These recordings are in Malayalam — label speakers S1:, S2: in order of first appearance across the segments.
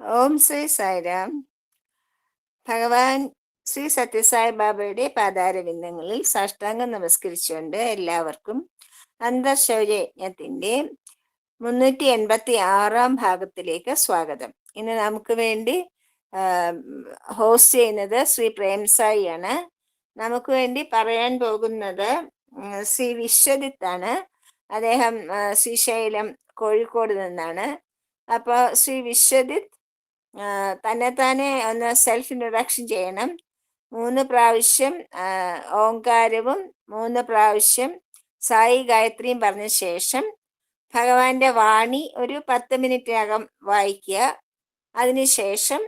S1: ഓം ശ്രീ സായിരാം. ഭഗവാൻ ശ്രീ സത്യസായി ബാബയുടെ പാതാരവിന്ദങ്ങളിൽ സാഷ്ടാംഗം നമസ്കരിച്ചുകൊണ്ട് എല്ലാവർക്കും അന്തർശൗര്യജ്ഞത്തിന്റെ മുന്നൂറ്റി എൺപത്തി ആറാം ഭാഗത്തിലേക്ക് സ്വാഗതം. ഇന്ന് നമുക്ക് വേണ്ടി ഹോസ്റ്റ് ചെയ്യുന്നത് ശ്രീ പ്രേംസായി ആണ് നമുക്ക് വേണ്ടി പറയാൻ പോകുന്നത് ശ്രീ വിശ്വജിത്ത് ആണ് അദ്ദേഹം ശ്രീശൈലം കോഴിക്കോട് നിന്നാണ്. അപ്പോൾ ശ്രീ വിശ്വജിത്ത് തന്നെ തന്നെ ഒന്ന് സെൽഫ് ഇൻട്രൊഡക്ഷൻ ചെയ്യണം. മൂന്ന് പ്രാവശ്യം ഓങ്കാരവും മൂന്ന് പ്രാവശ്യം സായി ഗായത്രിയും പറഞ്ഞ ശേഷം ഭഗവാന്റെ വാണി ഒരു പത്ത് മിനിറ്റിനകം വായിക്കുക. അതിനുശേഷം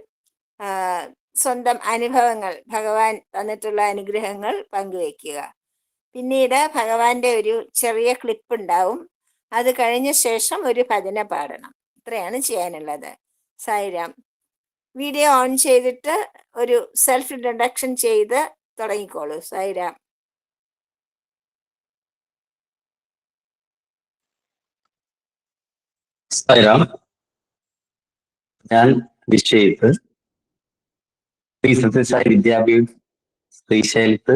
S1: സ്വന്തം അനുഭവങ്ങൾ ഭഗവാൻ തന്നിട്ടുള്ള അനുഗ്രഹങ്ങൾ പങ്കുവയ്ക്കുക. പിന്നീട് ഭഗവാന്റെ ഒരു ചെറിയ ക്ലിപ്പ് ഉണ്ടാവും. അത് കഴിഞ്ഞ ശേഷം ഒരു ഭജന പാടണം. ഇത്രയാണ് ചെയ്യാനുള്ളത്. സായിരാം. വീഡിയോ ഓൺ ചെയ്തിട്ട് ഒരു സെൽഫ് ഇൻട്രഡക്ഷൻ ചെയ്ത് തുടങ്ങിക്കോളൂ. സൈരാം.
S2: സൈറാം ഞാൻ വിഷയത്ത് ശ്രീ സത്യസായി വിദ്യാഭ്യാസ ശ്രീശൈലത്ത്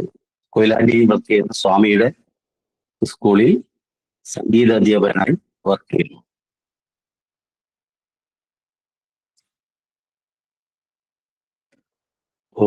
S2: കൊയിലാണ്ടി വർക്ക് ചെയ്യുന്ന സ്വാമിയുടെ സ്കൂളിൽ സംഗീത അധ്യാപകനായി വർക്ക് ചെയ്യുന്നു. ഓ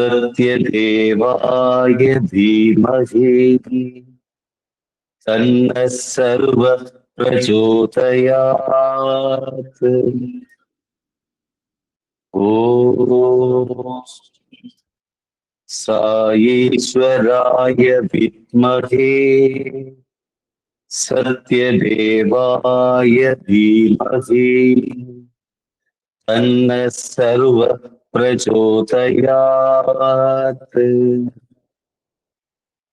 S2: सत्यदेवाय धीमहि। तन्नः सर्व प्रचोदयात् ॐ साईश्वराय विद्महे। सत्यदेवाय धीमहि। तन्नः सर्व प्रचोदयात्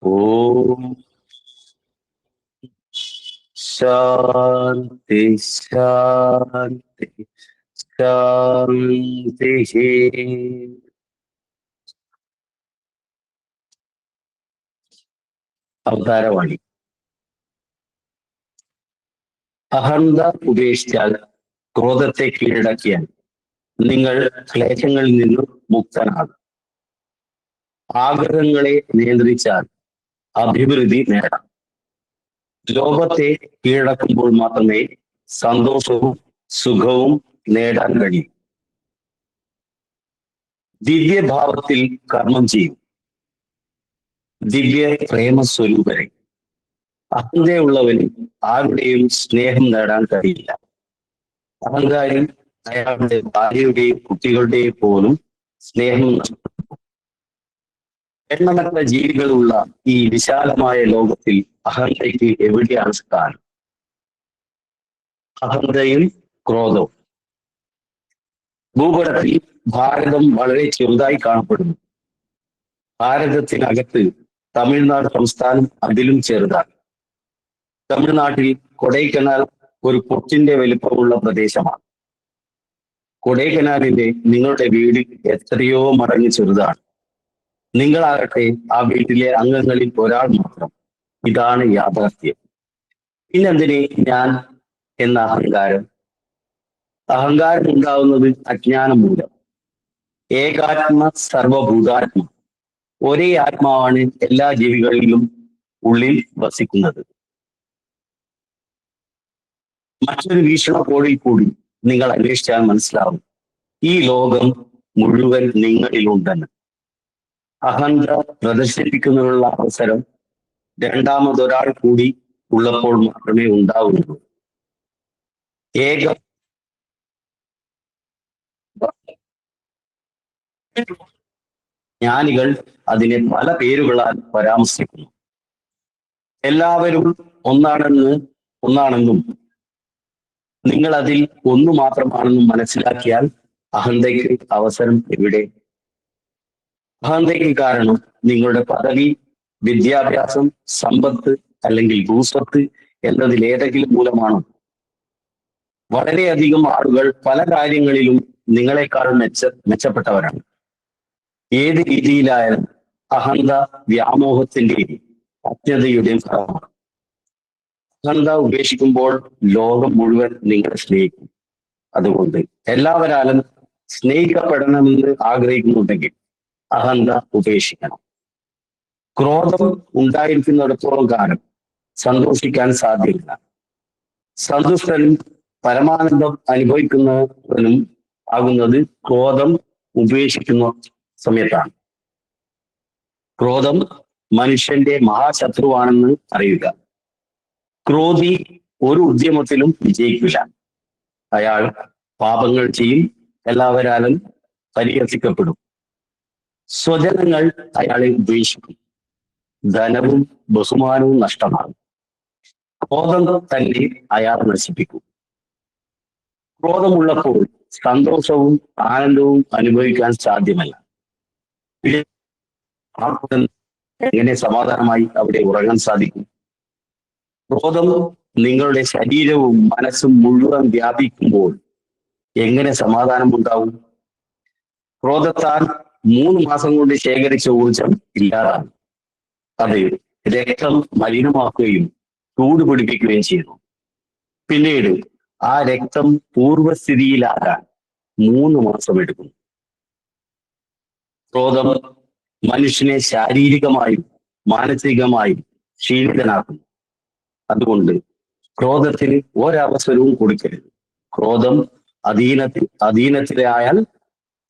S2: ॐ शान्ति शान्ति शान्तिः അവതാരവാണി അഹന്ത ഉപേക്ഷിച്ചാൽ ക്രോധത്തെ കീഴടക്കിയാൽ നിങ്ങൾ ക്ലേശങ്ങളിൽ നിന്നും മുക്തനാകും ആഗ്രഹങ്ങളെ നിയന്ത്രിച്ചാൽ അഭിവൃദ്ധി നേടാം. ലോകത്തെ കീഴടക്കുമ്പോൾ മാത്രമേ സന്തോഷവും സുഖവും നേടാൻ കഴിയൂ. ദിവ്യഭാവത്തിൽ കർമ്മം ചെയ്യും. ദിവ്യ പ്രേമസ്വരൂപരെ. അഹന്തയുള്ളവന് ആരുടെയും സ്നേഹം നേടാൻ കഴിയില്ല. അഹങ്കാരി അയാളുടെ ഭാര്യയുടെയും കുട്ടികളുടെയും പോലും സ്നേഹം എണ്ണമറ്റ ജീവികളുള്ള ഈ വിശാലമായ ലോകത്തിൽ അഹന്തയ്ക്ക് എവിടെയാണ് സ്ഥാനം? അഹന്തയും ക്രോധവും. ഭൂപടത്തിൽ ഭാരതം വളരെ ചെറുതായി കാണപ്പെടുന്നു. ഭാരതത്തിനകത്ത് തമിഴ്നാട് സംസ്ഥാനം അതിലും ചെറുതാണ്. തമിഴ്നാട്ടിൽ കൊടൈക്കനാൽ ഒരു പൊട്ടിന്റെ വലിപ്പമുള്ള പ്രദേശമാണ്. കൊടൈക്കനാലിന്റെ നിങ്ങളുടെ വീട് എത്രയോ മടങ്ങ് ചെറുതാണ്. നിങ്ങളാകട്ടെ ആ വീട്ടിലെ അംഗങ്ങളിൽ ഒരാൾ മാത്രം. ഇതാണ് യാഥാർത്ഥ്യം. പിന്നെന്തിനെ ഞാൻ എന്ന അഹങ്കാരം? അഹങ്കാരം ഉണ്ടാവുന്നത് അജ്ഞാനം മൂലം ഏകാത്മ സർവഭൂതാത്മ. ഒരേ ആത്മാവാണ് എല്ലാ ജീവികളിലും ഉള്ളിൽ വസിക്കുന്നത്. മറ്റൊരു വീക്ഷണക്കോണിൽ കൂടി നിങ്ങൾ അന്വേഷിച്ചാൽ മനസ്സിലാവും. ഈ ലോകം മുഴുവൻ നിങ്ങളിലുണ്ടെന്ന്. അഹന്ത പ്രദർശിപ്പിക്കുന്നതിനുള്ള അവസരം രണ്ടാമതൊരാൾ കൂടി ഉള്ളപ്പോൾ മാത്രമേ ഉണ്ടാവുള്ളൂ. ഏക ജ്ഞാനികൾ അതിനെ പല പേരുകളാൽ പരാമർശിക്കുന്നു. എല്ലാവരും ഒന്നാണെന്ന് ഒന്നാണെന്നും നിങ്ങൾ അതിൽ ഒന്നു മാത്രമാണെന്നും മനസ്സിലാക്കിയാൽ അഹന്തയ്ക്ക് അവസരം എവിടെ? അഹന്തയ്ക്ക് കാരണം നിങ്ങളുടെ പദവി വിദ്യാഭ്യാസം സമ്പത്ത് അല്ലെങ്കിൽ ഭൂസ്വത്ത് എന്നതിൽ ഏതെങ്കിലും മൂലമാണോ? വളരെയധികം ആളുകൾ പല കാര്യങ്ങളിലും നിങ്ങളെക്കാൾ മെച്ച മെച്ചപ്പെട്ടവരാണ്. ഏത് രീതിയിലായാലും അഹന്ത വ്യാമോഹത്തിന്റെയും അജ്ഞതയുടെയും ഫലമാണ്. അഹന്ത ഉപേക്ഷിക്കുമ്പോൾ ലോകം മുഴുവൻ നിങ്ങളെ സ്നേഹിക്കും. അതുകൊണ്ട് എല്ലാവരാലും സ്നേഹിക്കപ്പെടണമെന്ന് ആഗ്രഹിക്കുന്നുണ്ടെങ്കിൽ അഹന്ത ഉപേക്ഷിക്കണം. ക്രോധം ഉണ്ടായിരിക്കുന്നിടത്തോളം കാലം സന്തോഷിക്കാൻ സാധ്യമില്ല. സന്തുഷ്ടനും പരമാനന്ദം അനുഭവിക്കുന്നവനും ആകുന്നത് ക്രോധം ഉപേക്ഷിക്കുന്ന സമയത്താണ്. ക്രോധം മനുഷ്യന്റെ മഹാശത്രുവാണെന്ന് അറിയുക. ക്രോധി ഒരു ഉദ്യമത്തിലും വിജയിക്കില്ല. അയാൾ പാപങ്ങൾ ചെയ്യും എല്ലാവരാലും പരിഹസിക്കപ്പെടും. സ്വജനങ്ങൾ അയാളെ ഉപേക്ഷിക്കും. ധനവും ബഹുമാനവും നഷ്ടമാകും. ക്രോധം തന്നെ അയാൾ നശിപ്പിക്കും. ക്രോധമുള്ളപ്പോൾ സന്തോഷവും ആനന്ദവും അനുഭവിക്കാൻ സാധ്യമല്ല. എങ്ങനെ സമാധാനമായി അവിടെ ഉറങ്ങാൻ സാധിക്കും. ക്രോധം നിങ്ങളുടെ ശരീരവും മനസ്സും മുഴുവൻ വ്യാപിക്കുമ്പോൾ എങ്ങനെ സമാധാനം ഉണ്ടാവും ക്രോധത്താൽ മൂന്ന് മാസം കൊണ്ട് ശേഖരിച്ച ഊർജം ഇല്ലാതാണ് അത് രക്തം മലിനമാക്കുകയും ചൂട് പിടിപ്പിക്കുകയും ചെയ്യുന്നു. പിന്നീട് ആ രക്തം പൂർവസ്ഥിതിയിലാകാൻ മൂന്ന് മാസം എടുക്കും ക്രോധം മനുഷ്യനെ ശാരീരികമായും മാനസികമായും ക്ഷീണിതനാക്കുന്നു. അതുകൊണ്ട് ക്രോധത്തിന് ഒരവസരവും കൊടുക്കരുത്. ക്രോധം അധീനത്തിൽ അധീനത്തിലായാൽ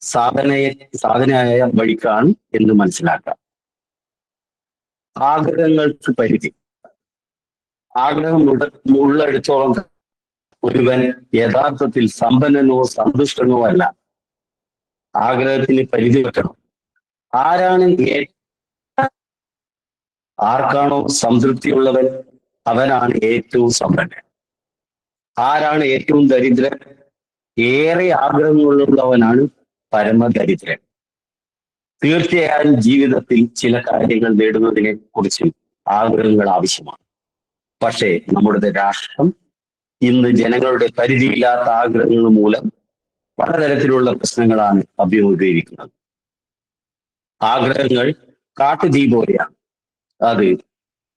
S2: സാധനയെ സാധനയായ വഴിക്കാണ് എന്ന് മനസ്സിലാക്കാം. ആഗ്രഹങ്ങൾക്ക് പരിധി. ആഗ്രഹം ഉള്ള ഉള്ളിടത്തോളം ഒരുവൻ യഥാർത്ഥത്തിൽ സമ്പന്നനോ സന്തുഷ്ടനോ അല്ല. ആഗ്രഹത്തിന് പരിധി വെക്കണം. ആരാണ് ആർക്കാണോ സംതൃപ്തിയുള്ളവൻ? അവനാണ് ഏറ്റവും സമ്പന്നൻ. ആരാണ് ഏറ്റവും ദരിദ്രൻ? ഏറെ ആഗ്രഹങ്ങളുള്ളവനാണ് പരമദരിദ്രൻ. തീർച്ചയായും ജീവിതത്തിൽ ചില കാര്യങ്ങൾ നേടുന്നതിനെ കുറിച്ച് ആഗ്രഹങ്ങൾ ആവശ്യമാണ്. പക്ഷേ നമ്മുടെ രാഷ്ട്രം ഇന്ന് ജനങ്ങളുടെ പരിധിയില്ലാത്ത ആഗ്രഹങ്ങൾ മൂലം പലതരത്തിലുള്ള പ്രശ്നങ്ങളാണ് അഭിമുഖീകരിക്കുന്നത്. ആഗ്രഹങ്ങൾ കാട്ടുതീ പോലെയാണ്. അത്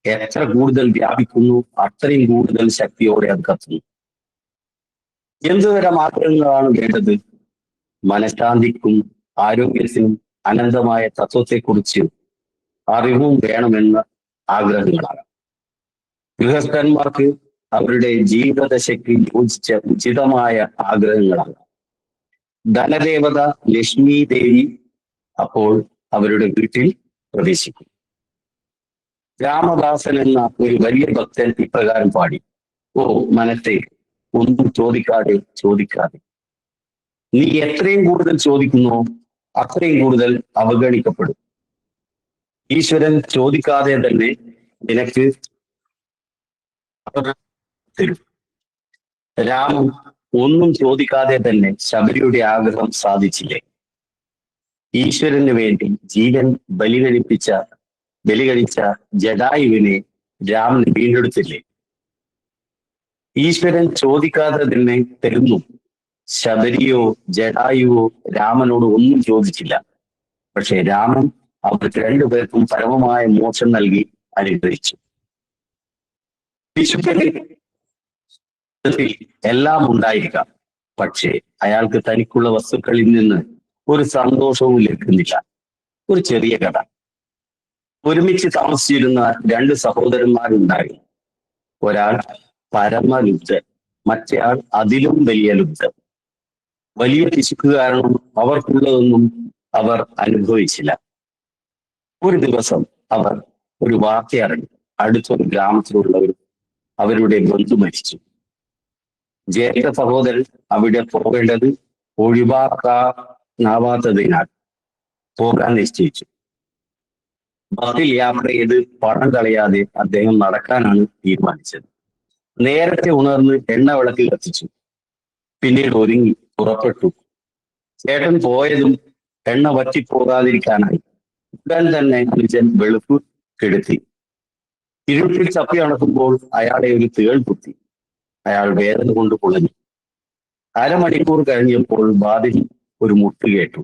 S2: എത്ര കൂടുതൽ വ്യാപിക്കുന്നു അത്രയും കൂടുതൽ ശക്തിയോടെ അത് കത്തുന്നു. എന്തുതരം ആഗ്രഹങ്ങളാണ് വേണ്ടത്? മനഃശാന്തിക്കും ആരോഗ്യത്തിനും അനന്തമായ തത്വത്തെക്കുറിച്ച് അറിവും വേണമെന്ന ആഗ്രഹങ്ങളാണ്. ഗൃഹസ്ഥന്മാർക്ക് അവരുടെ ജീവിതദശയ്ക്ക് യോജിച്ച ഉചിതമായ ആഗ്രഹങ്ങളാണ്. ധനദേവത ലക്ഷ്മി ദേവി അപ്പോൾ അവരുടെ വീട്ടിൽ പ്രവേശിക്കും. രാമദാസൻ എന്ന ഒരു വലിയ ഭക്തൻ ഇപ്രകാരം പാടി. ഓ മനത്തെ ഒന്നും ചോദിക്കാതെ ചോദിക്കാതെ. നീ എത്രയും കൂടുതൽ ചോദിക്കുന്നു അത്രയും കൂടുതൽ അവഗണിക്കപ്പെടും. ഈശ്വരൻ ചോദിക്കാതെ തന്നെ നിനക്ക് രാമൻ ഒന്നും ചോദിക്കാതെ തന്നെ ശബരിയുടെ ആഗ്രഹം സാധിച്ചില്ലേ? ഈശ്വരന് വേണ്ടി ജീവൻ ബലി കഴിപ്പിച്ച ബലി കഴിച്ച ജഡായുവിനെ രാമൻ വീണ്ടെടുത്തില്ലേ? ഈശ്വരൻ ചോദിക്കാതെ തന്നെ തരുന്നു. ശബരിയോ ജഡായുവോ രാമനോട് ഒന്നും ചോദിച്ചില്ല. പക്ഷെ രാമൻ അവർക്ക് രണ്ടുപേർക്കും പരമമായ മോക്ഷം നൽകി അനുഗ്രഹിച്ചു. എല്ലാം ഉണ്ടായിരിക്കാം. പക്ഷേ അയാൾക്ക് തനിക്കുള്ള വസ്തുക്കളിൽ നിന്ന് ഒരു സന്തോഷവും ലഭിക്കുന്നില്ല. ഒരു ചെറിയ കഥ ഒരുമിച്ച് താമസിച്ചിരുന്ന രണ്ട് സഹോദരന്മാരുണ്ടായി. ഒരാൾ പരമലുബ്ധൻ മറ്റേയാൾ അതിലും വലിയ ലുദ്ധൻ. വലിയ പിശുക്ക് കാരണം അവർക്കുള്ളതൊന്നും അവർ അനുഭവിച്ചില്ല. ഒരു ദിവസം അവർ ഒരു വാർത്ത അറിഞ്ഞു അടുത്തൊരു ഗ്രാമത്തിലുള്ളവർ അവരുടെ ബന്ധു മരിച്ചു. ജേഷ്ഠ സഹോദരൻ അവിടെ പോകേണ്ടത് ഒഴിവാക്കാനാവാത്തതിനാൽ പോകാൻ നിശ്ചയിച്ചു. ബസ്സിൽ യാത്ര ചെയ്ത് പണം കളയാതെ അദ്ദേഹം നടക്കാനാണ് തീരുമാനിച്ചത്. നേരത്തെ ഉണർന്ന് എണ്ണ വിളക്ക് കത്തിച്ചു. പിന്നീട് ഒരുങ്ങി പുറപ്പെട്ടു. ചേട്ടൻ പോയതും എണ്ണ വറ്റിപ്പോകാതിരിക്കാനായി ഉടൻ തന്നെ അനുജൻ വെളുപ്പ് കെടുത്തി. ഇരുട്ടിൽ ചപ്പി അണക്കുമ്പോൾ അയാളെ ഒരു തേൾ കുത്തി. അയാൾ വേദന കൊണ്ട് പൊളഞ്ഞു അരമണിക്കൂർ കഴിഞ്ഞപ്പോൾ വാതിൽ ഒരു മുട്ട് കേട്ടു.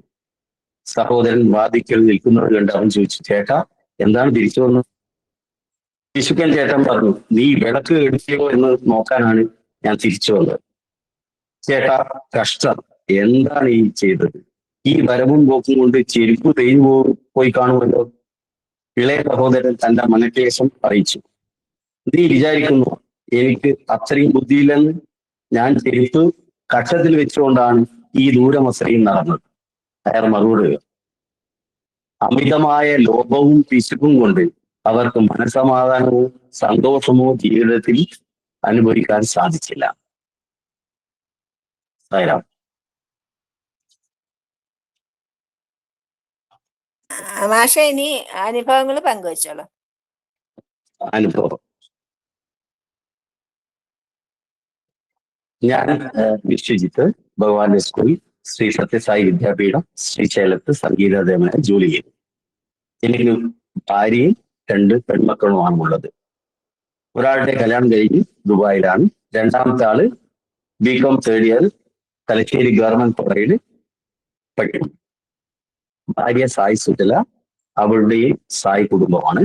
S2: സഹോദരൻ വാദിക്കൽ നിൽക്കുന്നത് കണ്ട് അവൻ ചോദിച്ചു ചേട്ടാ എന്താണ് തിരിച്ചു വന്നത്? ശിശുക്കൻ ചേട്ടൻ പറഞ്ഞു നീ വിളക്ക് എടുത്തിയോ എന്ന് നോക്കാനാണ് ഞാൻ തിരിച്ചു വന്നത്. ചേട്ടാ കഷ്ടം. എന്താണ് ഈ ചെയ്തത്? ഈ വരവും പോക്കും കൊണ്ട് ചെരുപ്പ് തേഞ്ഞു പോയി കാണുമല്ലോ? ഇളയ സഹോദരൻ തന്റെ മനക്ലേശം അറിയിച്ചു. നീ വിചാരിക്കുന്നു എനിക്ക് അത്രയും ബുദ്ധിയില്ലെന്ന്? ഞാൻ ചെരുപ്പ് കക്ഷത്തിൽ വെച്ചുകൊണ്ടാണ് ഈ ദൂരമസയും നടന്നത്. അയാൾ മറുപടി അമിതമായ ലോഭവും പിശുക്കും കൊണ്ട് അവർക്ക് മനസമാധാനമോ സന്തോഷമോ ജീവിതത്തിൽ അനുഭവിക്കാൻ സാധിച്ചില്ല.
S1: ആ, മാഷ ഇനി അനുഭവങ്ങൾ പങ്കുവച്ചോളൂ.
S2: അനുഭവം. ഞാൻ വിശ്വജിത്ത് ഭഗവാന്റെ സ്കൂൾ ശ്രീ സത്യസായി വിദ്യാപീഠം ശ്രീശൈലത്ത് സംഗീതാദേവനായ ജോലി ചെയ്തു. എനിക്ക് ഭാര്യയും രണ്ട് പെൺമക്കളുമാണ് ഉള്ളത്. ഒരാളുടെ കല്യാണം കഴിഞ്ഞ് ദുബായിലാണ്. രണ്ടാമത്തെ ആൾ B com third year Thalassery government കോളേജിൽ പഠിക്കും ഭാര്യ സായി സുജല അവളുടെയും സായി കുടുംബമാണ്.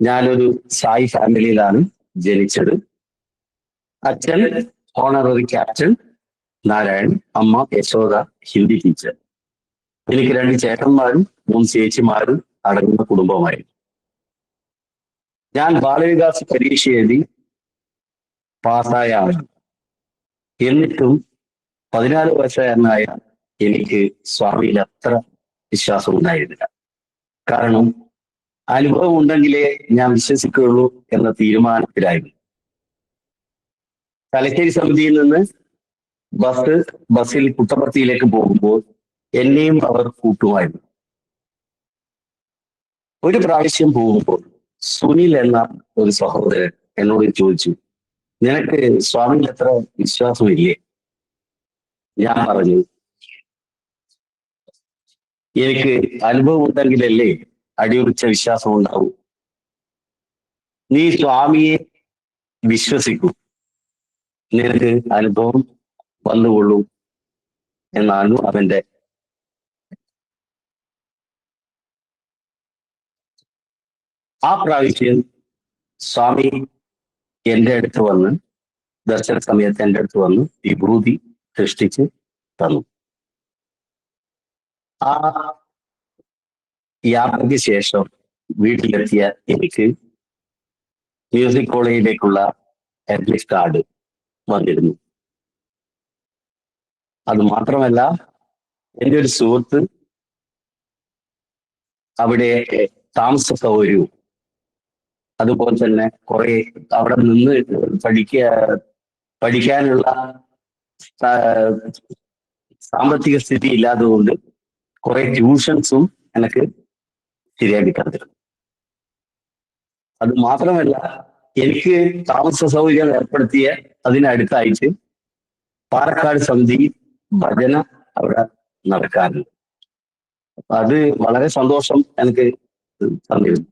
S2: ഞാനൊരു സായി ഫാമിലിയിലാണ് ജനിച്ചത്. അച്ഛൻ ഓണററി ക്യാപ്റ്റൻ നാരായൺ അമ്മ യശോദ ഹിന്ദി ടീച്ചർ എനിക്ക് രണ്ട് ചേട്ടന്മാരും മൂന്ന് ചേച്ചിമാരും അടങ്ങുന്ന കുടുംബമായിരുന്നു. ഞാൻ ബാലവികാസ് പരീക്ഷ എഴുതി പാസ്സായ ആളാണ്. എന്നിട്ടും പതിനാല് വയസ്സുകാരനായ എനിക്ക് സ്വാമിയിൽ അത്ര വിശ്വാസം ഉണ്ടായിരുന്നില്ല. കാരണം അനുഭവം ഉണ്ടെങ്കിലേ ഞാൻ വിശ്വസിക്കുകയുള്ളൂ എന്ന തീരുമാനത്തിലായിരുന്നു. തലശ്ശേരി സമിതിയിൽ നിന്ന് ബസ് ബസ്സിൽ പുട്ടപ്പർത്തിയിലേക്ക് പോകുമ്പോൾ എന്നെയും അവർ കൂട്ടുമായിരുന്നു. ഒരു പ്രാവശ്യം പോകുമ്പോൾ സുനിൽ എന്ന ഒരു സഹോദരൻ എന്നോട് ചോദിച്ചു നിനക്ക് സ്വാമിയിൽ എത്ര വിശ്വാസമില്ലേ? ഞാൻ പറഞ്ഞു എനിക്ക് അനുഭവം ഉണ്ടെങ്കിലല്ലേ അടിയുറിച്ച വിശ്വാസം ഉണ്ടാവും നീ സ്വാമിയെ വിശ്വസിക്കൂ. നിനക്ക് അനുഭവം വന്നുകൊള്ളൂ എന്നാണ് അവന്റെ ആ പ്രാവശ്യം സ്വാമി എന്റെ അടുത്ത് വന്ന് ദർശന സമയത്ത് എന്റെ അടുത്ത് വന്ന് വിഭൂതി സൃഷ്ടിച്ച് തന്നു. ആ യാത്രയ്ക്ക് ശേഷം വീട്ടിലെത്തിയ എനിക്ക് മ്യൂസിക് കോളേജിലേക്കുള്ള അഡ്മിറ്റ് കാർഡ് വന്നിരുന്നു. അത് മാത്രമല്ല എന്റെ ഒരു സുഹൃത്ത് അവിടെ താമസ സൗകര്യവും അതുപോലെ തന്നെ കുറെ അവിടെ നിന്ന് പഠിക്ക പഠിക്കാനുള്ള സാമ്പത്തിക സ്ഥിതി ഇല്ലാത്തതുകൊണ്ട് കുറെ ട്യൂഷൻസും എനിക്ക് ശരിയാക്കി തന്നിരുന്നു. അത് മാത്രമല്ല എനിക്ക് താമസ സൗകര്യം ഏർപ്പെടുത്തിയ അതിനടുത്തായിട്ട് പാലക്കാട് സമിതി ഭജന അവിടെ നടക്കാറുണ്ട്. അപ്പൊ അത് വളരെ സന്തോഷം എനിക്ക് തന്നിരുന്നു.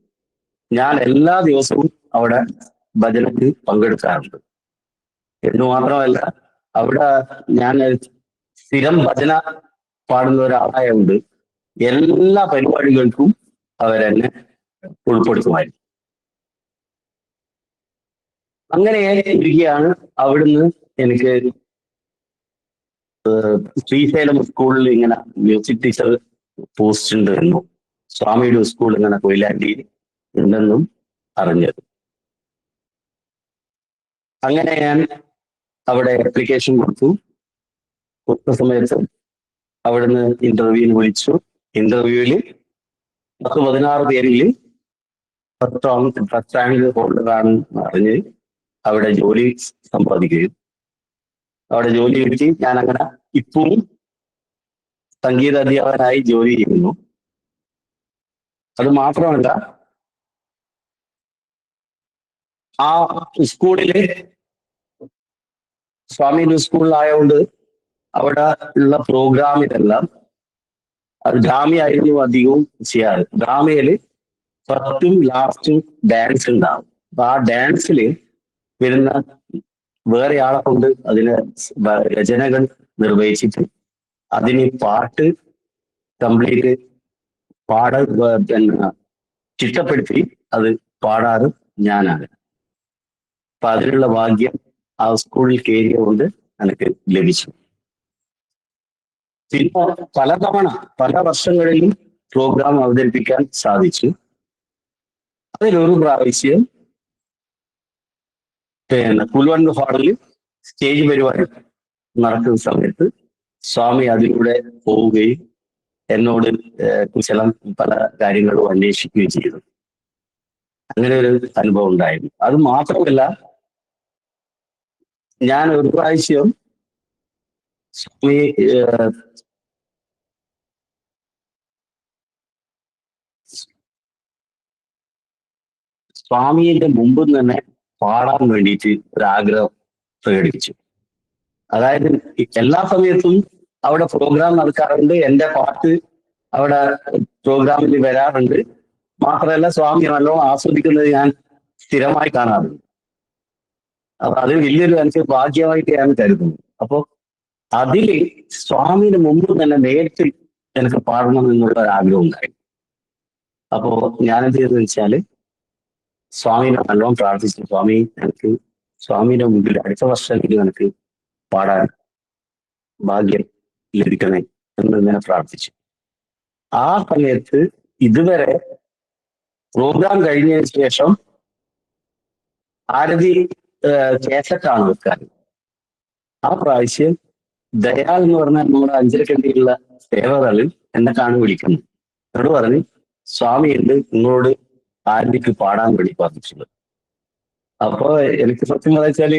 S2: ഞാൻ എല്ലാ ദിവസവും അവിടെ ഭജനക്ക് പങ്കെടുക്കാറുണ്ട്. എന്ന് മാത്രമല്ല അവിടെ ഞാൻ സ്ഥിരം ഭജന പാടുന്ന ഒരാളായതുകൊണ്ട് എല്ലാ പരിപാടികൾക്കും അവരെന്നെ ഉൾപ്പെടുത്തുമായിരുന്നു. അങ്ങനെ ഇരിക്കുകയാണ് അവിടുന്ന് എനിക്ക് ശ്രീശൈലം സ്കൂളിൽ ഇങ്ങനെ മ്യൂസിക് ടീച്ചർ പോസ്റ്റ് ഉണ്ട് എന്നും സ്വാമിയുടെ സ്കൂൾ ഇങ്ങനെ കൊയിലാണ്ടിയിൽ ഉണ്ടെന്നും അറിഞ്ഞത്. അങ്ങനെ ഞാൻ അവിടെ അപ്ലിക്കേഷൻ കൊടുത്തു. കൊടുത്ത സമയത്ത് അവിടുന്ന് ഇന്റർവ്യൂവിന് വിളിച്ചു. ഇന്റർവ്യൂവിൽ പത്ത് പതിനാറ് പേരിൽ പത്താം ഫസ്റ്റ് റാങ്ക് ഹോൾഡറാണ് അറിഞ്ഞ് അവിടെ ജോലി സമ്പാദിക്കുകയും അവിടെ ജോലി കിട്ടി. ഞാൻ അങ്ങനെ ഇപ്പവും സംഗീത അധ്യാപകനായി ജോലി ചെയ്യുന്നു. അത് മാത്രമല്ല ആ സ്കൂളിൽ സ്വാമി സ്കൂളിലായതുകൊണ്ട് അവിടെ ഉള്ള പ്രോഗ്രാമിലെല്ലാം അത് ഡ്രാമയായിരുന്നു അധികവും ചെയ്യാറ്. ഡ്രാമയിൽ ഫസ്റ്റും ലാസ്റ്റും ഡാൻസ് ഉണ്ടാവും അപ്പൊ ആ ഡാൻസിൽ വരുന്ന വേറെ ആളെ കൊണ്ട് അതിന് രചനകൾ നിർവഹിച്ചിട്ട് അതിന് പാട്ട് കംപ്ലീറ്റ് പാട ചിട്ടപ്പെടുത്തി അത് പാടാറ് ഞാനാണ്. അപ്പൊ അതിനുള്ള ഭാഗ്യം ആ സ്കൂളിൽ കയറിയ കൊണ്ട് എനിക്ക് ലഭിച്ചു. പിന്നെ പലതവണ പല വർഷങ്ങളിലും പ്രോഗ്രാം അവതരിപ്പിക്കാൻ സാധിച്ചു. അതിലൊരു പ്രാവശ്യം പിന്നെ പുൽവണ്ട് ഹാളിൽ സ്റ്റേജ് പരിപാടി നടക്കുന്ന സമയത്ത് സ്വാമി അതിലൂടെ പോവുകയും എന്നോട് കുശലം പല കാര്യങ്ങളും അന്വേഷിക്കുകയും ചെയ്തു. അങ്ങനെ ഒരു അനുഭവം ഉണ്ടായിരുന്നു. അത് മാത്രമല്ല ഞാൻ ഒരു പ്രാവശ്യം സ്വാമി സ്വാമിയുടെ മുമ്പ് തന്നെ പാടാൻ വേണ്ടിയിട്ട് ഒരാഗ്രഹം പ്രകടിപ്പിച്ചു. അതായത് എല്ലാ സമയത്തും അവിടെ പ്രോഗ്രാം നടക്കാറുണ്ട്. എന്റെ പാട്ട് അവിടെ പ്രോഗ്രാമിൽ വരാറുണ്ട്. മാത്രമല്ല സ്വാമി നല്ലോണം ആസ്വദിക്കുന്നത് ഞാൻ സ്ഥിരമായി കാണാറുണ്ട്. അപ്പൊ അത് വലിയൊരു എനിക്ക് ഭാഗ്യമായിട്ട് ഞാൻ കരുതുന്നു അപ്പോ അതിൽ സ്വാമിന് മുമ്പ് തന്നെ നേരിട്ട് എനിക്ക് പാടണം എന്നുള്ള ഒരു ആഗ്രഹം ഉണ്ടായി. അപ്പോ ഞാനെന്ത് ചെയ്തെന്ന് വെച്ചാൽ സ്വാമിനെ നല്ലോണം പ്രാർത്ഥിച്ചു. സ്വാമി എനിക്ക് സ്വാമിയുടെ മുമ്പിൽ അടുത്ത വർഷമെങ്കിലും എനിക്ക് പാടാൻ ഭാഗ്യം ലഭിക്കണേ എന്ന് ഞാൻ പ്രാർത്ഥിച്ചു. ആ സമയത്ത് ഇതുവരെ പ്രോഗ്രാം കഴിഞ്ഞതിന് ശേഷം ആരതി കേസറ്റാണ് വെക്കാൻ ആ പ്രാവശ്യം ദയാൽ എന്ന് പറഞ്ഞാൽ നമ്മുടെ അഞ്ചരക്കണ്ടിയിലുള്ള സേവകളിൽ എന്നെ കാണു വിളിക്കുന്നു. എന്നോട് പറഞ്ഞ് സ്വാമി ഉണ്ട് നിങ്ങളോട് ആരതിക്ക് പാടാൻ വേണ്ടി പറഞ്ഞിട്ടുള്ളത്. അപ്പൊ എനിക്ക് സത്യം എന്താ വെച്ചാൽ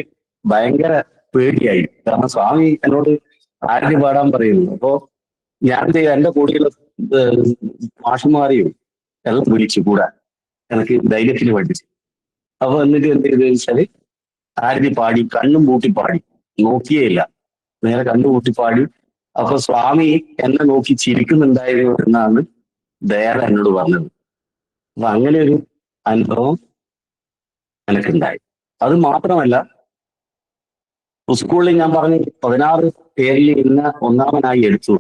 S2: ഭയങ്കര പേടിയായി. കാരണം സ്വാമി എന്നോട് ആരതി പാടാൻ പറയുന്നു. അപ്പോ ഞാൻ എന്റെ കൂടെയുള്ള മാഷന്മാരെയും എല്ലാം വിളിച്ചു കൂടാൻ. എനിക്ക് ധൈര്യത്തിന് വേണ്ടി. അപ്പൊ എന്നിട്ട് എന്ത് ചെയ്തെന്ന് വെച്ചാൽ ആരതി പാടി കണ്ണും പൂട്ടി പാടി. നോക്കിയേയില്ല നേരെ കണ്ണു പൂട്ടി പാടി. അപ്പൊ സ്വാമി എന്നെ നോക്കി ചിരിക്കുന്നുണ്ടായിരുന്നു എന്നാണ് ദയാല എന്നോട് പറഞ്ഞത്. അപ്പൊ അങ്ങനെ ഒരു അനുഭവം എനിക്കുണ്ടായി. അത് മാത്രമല്ല സ്കൂളിൽ ഞാൻ പറഞ്ഞു പതിനാറ് പേരിൽ ഇന്ന് ഒന്നാമനായി എടുത്തു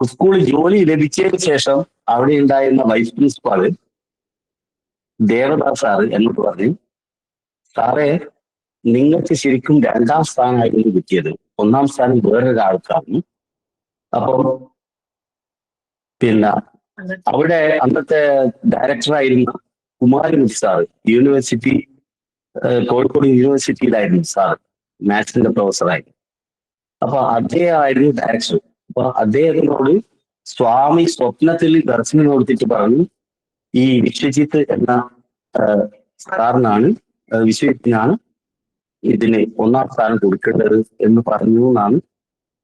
S2: സ്കൂളിൽ ജോലി ലഭിച്ചതിന് ശേഷം അവിടെ ഉണ്ടായിരുന്ന വൈസ് പ്രിൻസിപ്പാൾ ദേവദാസ് സാറ് എന്നോട് പറഞ്ഞു സാറേ നിങ്ങൾക്ക് ശരിക്കും രണ്ടാം സ്ഥാനമായിരുന്നു കിട്ടിയത്. ഒന്നാം സ്ഥാനം വേറൊരാൾക്കാണ്. അപ്പം പിന്നെ അവിടെ അന്നത്തെ ഡയറക്ടറായിരുന്ന കുമാരമുഖി സാർ യൂണിവേഴ്സിറ്റി കോഴിക്കോട് യൂണിവേഴ്സിറ്റിയിലായിരുന്നു സാർ മാത്സിന്റെ പ്രൊഫസറായി അപ്പൊ അദ്ദേഹമായിരുന്നു ഡയറക്ടർ അപ്പൊ അദ്ദേഹത്തിനോട് സ്വാമി സ്വപ്നത്തിൽ ദർശനം കൊടുത്തിട്ട് പറഞ്ഞു ഈ വിശ്വജിത്ത് എന്ന സാറിനാണ് വിശ്വജിത്തിനാണ് ഇതിന് ഒന്നാം സ്ഥാനം കൊടുക്കേണ്ടത് എന്ന് പറഞ്ഞു എന്നാണ്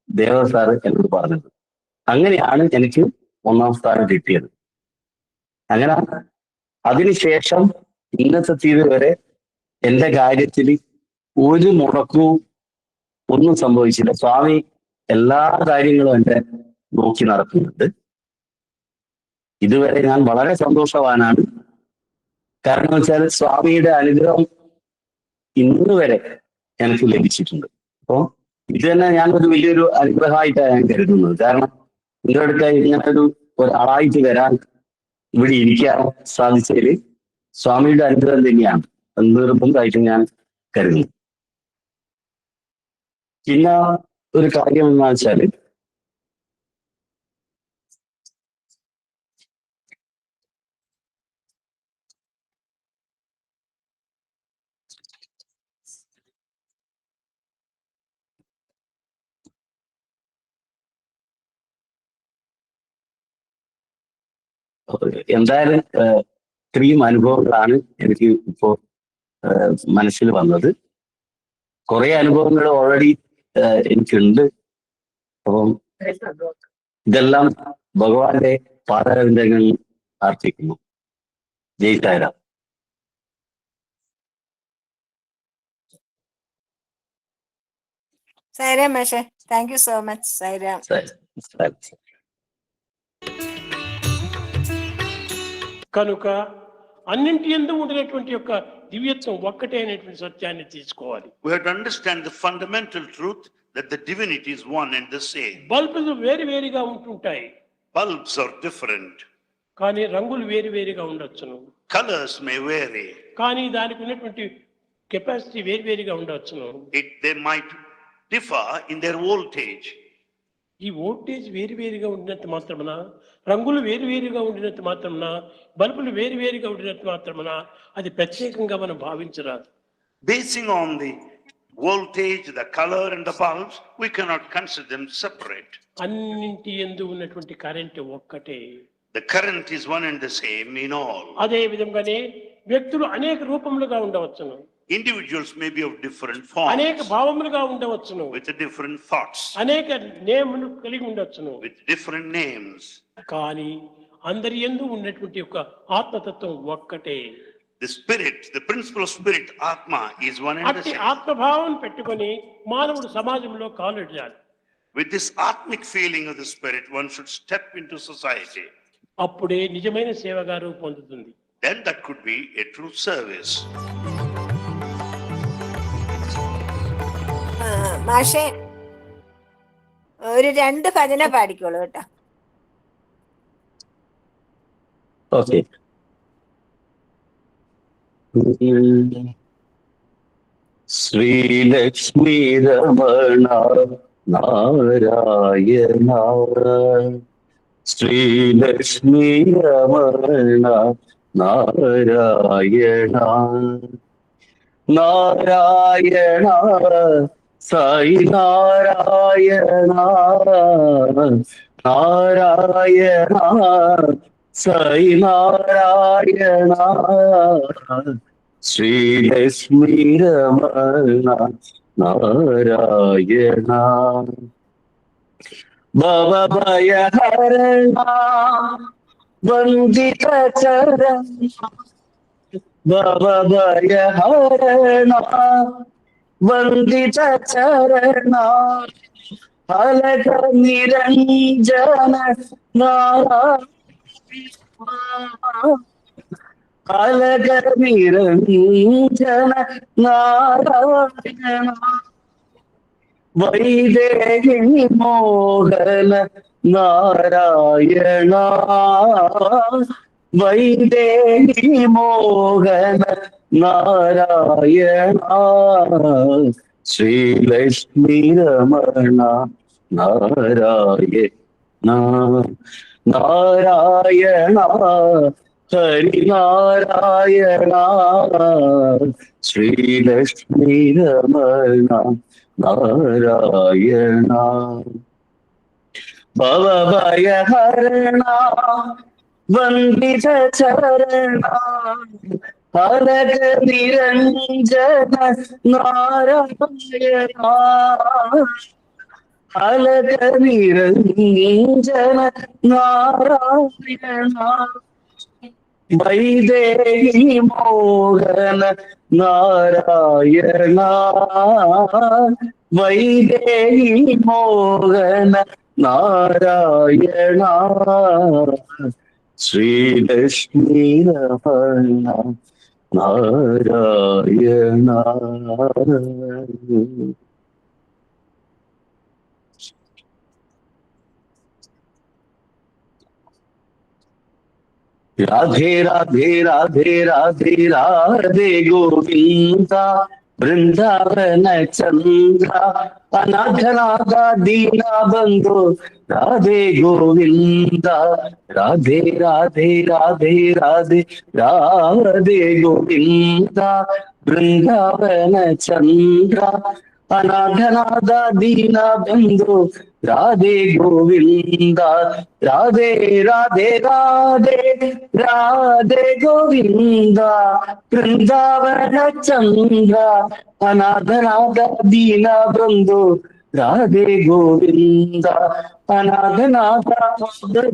S2: ദേവ സാറ് എന്നോട് പറഞ്ഞത്. അങ്ങനെയാണ് എനിക്ക് ഒന്നാം സ്ഥാനം കിട്ടിയത്. അങ്ങനെ അതിനുശേഷം ഇന്നത്തെ തീയതി വരെ എന്റെ കാര്യത്തിൽ ഒരു മുടക്കവും ഒന്നും സംഭവിച്ചില്ല. സ്വാമി എല്ലാ കാര്യങ്ങളും എന്റെ നോക്കി നടക്കുന്നുണ്ട് ഇതുവരെ ഞാൻ വളരെ സന്തോഷവാനാണ്. കാരണം വെച്ചാൽ സ്വാമിയുടെ അനുഗ്രഹം ഇന്ന് വരെ എനിക്ക് ലഭിച്ചിട്ടുണ്ട്. അപ്പോൾ ഇത് തന്നെ ഞാൻ ഒരു വലിയൊരു അനുഗ്രഹമായിട്ടാണ് ഞാൻ കരുതുന്നത്. കാരണം നിങ്ങളുടെ അടുത്ത് ഇങ്ങനെ ഒരു ഒരാളായിട്ട് വരാൻ ഇവിടെ ഇരിക്കാൻ സാധിച്ചതിൽ സ്വാമിയുടെ അനുഗ്രഹം തന്നെയാണ്. നിർബന്ധമായിട്ട് ഞാൻ കരുതുന്നു. പിന്നെ ഒരു കാര്യം എന്താ വെച്ചാൽ എന്തായാലും ഇത്രയും അനുഭവങ്ങളാണ് എനിക്ക് ഇപ്പോ മനസ്സിൽ വന്നത്. കുറെ അനുഭവങ്ങൾ ഓൾറെഡി എനിക്കുണ്ട്. അപ്പം ഇതെല്ലാം ഭഗവാന്റെ പാദരവിന്ദങ്ങളിൽ പ്രാർത്ഥിക്കുന്നു Jai Sairam.
S1: Sairam മഷേ thank you so
S2: much Sairam
S3: కనుక అన్నింటి ఎందు ఉండేటువంటి యొక్క దివ్యత్వం ఒక్కటే అనేటువంటి సత్యాన్ని తీసుకోవాలి.
S4: We have understand the fundamental truth that the divinity is one and the same
S3: bulbs వేరు వేరుగా ఉంటుంటాయి.
S4: బల్బ్స్ ఆర్ డిఫరెంట్
S3: కానీ రంగులు వేరు వేరుగా ఉండొచ్చును.
S4: కలర్స్ మే వేరి
S3: కానీ దానికి ఉన్నటువంటి కెపాసిటీ వేరు వేరుగా ఉండొచ్చును.
S4: It they might differ in their voltage
S3: ఈ ఓల్టేజ్ వేరువేరుగా ఉండినంత మాత్రమున? రంగులు వేరువేరుగా ఉండినంత మాత్రమున? బల్బులు వేరువేరుగా ఉండినంత మాత్రమున? అది ప్రత్యేకంగా మనం భావించరాదు.
S4: Basing on the voltage the colour and the bulbs we cannot consider them separate
S3: అన్నింటి ఎందు ఉన్నటువంటి కరెంట్ ఒక్కటే.
S4: The current is one and the same in all
S3: అదే విధంగానే వ్యక్తులు అనేక రూపములుగా ఉండవచ్చును.
S4: Individuals may be of different forms,
S3: అనేక భావములుగా ఉండవచ్చును
S4: with different thoughts,
S3: అనేక నేములు కలిగి ఉండొచ్చును
S4: with different names.
S3: కానీ అందరి ఎందు ఉన్నటువంటి యొక్క ఆత్మతత్వం ఒక్కటే
S4: The spirit, the principle of spirit, Atma, is one and the
S3: అట్టి
S4: same.
S3: ఆత్మభావం పెట్టుకొని మానవుడు సమాజంలో కాలుడాలి
S4: With this atmic feeling of the spirit, one should step into society.
S3: అప్పుడే నిజమైన సేవగా రూపొందుతుంది
S4: Then that could be a true service.
S1: മാഷെ ഒരു രണ്ട് ഭജന പാടിക്കോളൂ കേട്ടോ.
S2: ഓക്കെ. ശ്രീലക്ഷ്മി രമണ നാരായണ ശ്രീലക്ഷ്മി രമണ നാരായണ. നാരായണ സായി നാരായണ നാരായണ സായി നാരായണ ശ്രീലക്ഷ്മി രമണ നാരായണ ഭവഭയഹരണ വന്ദിത ചരണ ഭവഭയഹരണ വന്ദിത ചരണ ഫലക നിരഞ്ജന ഫലക നിരഞ്ജന നാരായണ വൈദേഹി മോഹന നാരായണ വൈദേഹി മോഹന നാരായണ ശ്രീലക്ഷ്മി രമണ നാരായണ നാരായണ ഹരിനാരായണ ശ്രീലക്ഷ്മി രമണ നാരായണ. ഭവഭയഹരണ വന്ദിത ചരണ ഹരക നിരഞ്ജന നാരായണ. ഹലക നിരഞ്ജന നാരായണ വൈദേഹി മോഹന നാരായണ. വൈദേഹി മോഹന നാരായണ. ശ്രീലക്ഷ്മി രമണ राधे राधे राधे राधे राधे गोविंदा। वृंदावन चंद्र राधा दीना बंधु। राधे गोविंदा, राधे राधे राधे राधे राधे गोविंदा। वृंदावन चंद्र राधे गोविंदा, राधे राधे राधे राधे गोविंदा, वृंदावन चंद्रा अनाथनाथ दीना बंधु, राधे गोविंदा अनाथनाथ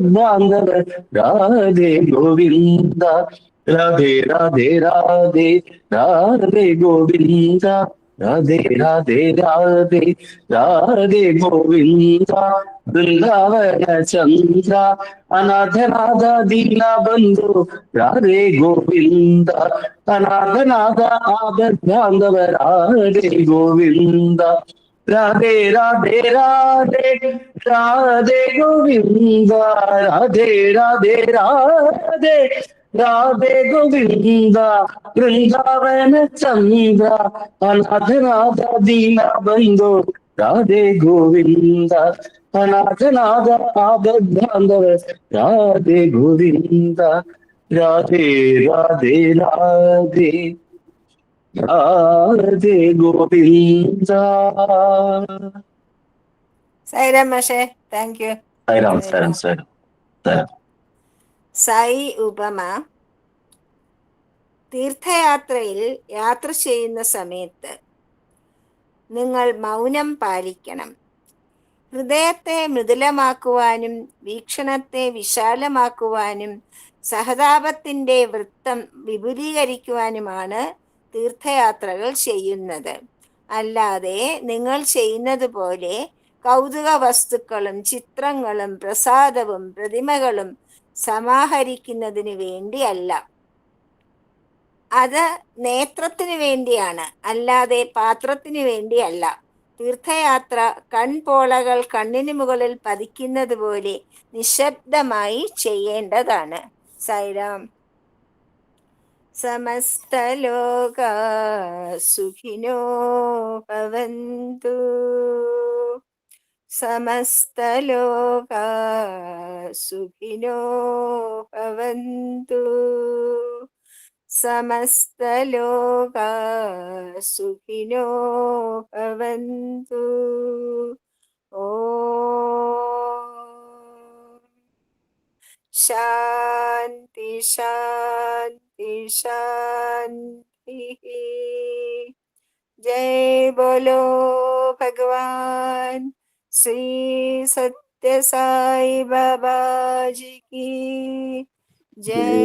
S2: बांधव राधे गोविंदा, राधे राधे राधे राधे गोविंदा। राधे राधे राधे राधे गोविंदा, वृंदावन चंद्रा, अनाथ राधा दीना बंधु, राधे गोविंदा, अनाथ राधा आदर बांधव, राधे गोविंदा, राधे राधे राधे राधे गोविंदा, राधे राधे राधे राधे गोविंदा वृंदावन चंदा अनाथ राधा दीना बंदो। राधे गोविंदा अनाथ राधा आबद्धांधर राधे गोविंदा राधे राधे राधे।
S1: राधे गोविंदा। साईराम अशे
S2: राम साईराम साईराम साईराम साईराम।
S1: സായി ഉപമ. തീർത്ഥയാത്രയിൽ യാത്ര ചെയ്യുന്ന സമയത്ത് നിങ്ങൾ മൗനം പാലിക്കണം. ഹൃദയത്തെ മൃദുലമാക്കുവാനും വീക്ഷണത്തെ വിശാലമാക്കുവാനും സഹതാപത്തിന്റെ വൃത്തം വിപുലീകരിക്കുവാനുമാണ് തീർത്ഥയാത്രകൾ ചെയ്യുന്നത്. അല്ലാതെ നിങ്ങൾ ചെയ്യുന്നത് പോലെ കൗതുക വസ്തുക്കളും ചിത്രങ്ങളും പ്രസാദവും പ്രതിമകളും സമാഹരിക്കുന്നതിന് വേണ്ടിയല്ല. അത് നേത്രത്തിന് വേണ്ടിയാണ് അല്ലാതെ പാത്രത്തിന് വേണ്ടിയല്ല. തീർത്ഥയാത്ര കൺപോളകൾ കണ്ണിന് മുകളിൽ പതിക്കുന്നത് പോലെ നിശബ്ദമായി ചെയ്യേണ്ടതാണ്. സൈറാം. സമസ്തലോക സുഖിനോ ഭവന്തു. समस्तलोका सुखिनो भवन्तु समस्तलोका सुखिनो भवन्तु ओ शान्ति शान्ति शान्तिः जय बोलो भगवान् श्री सत्य साई बाबा जी की जय।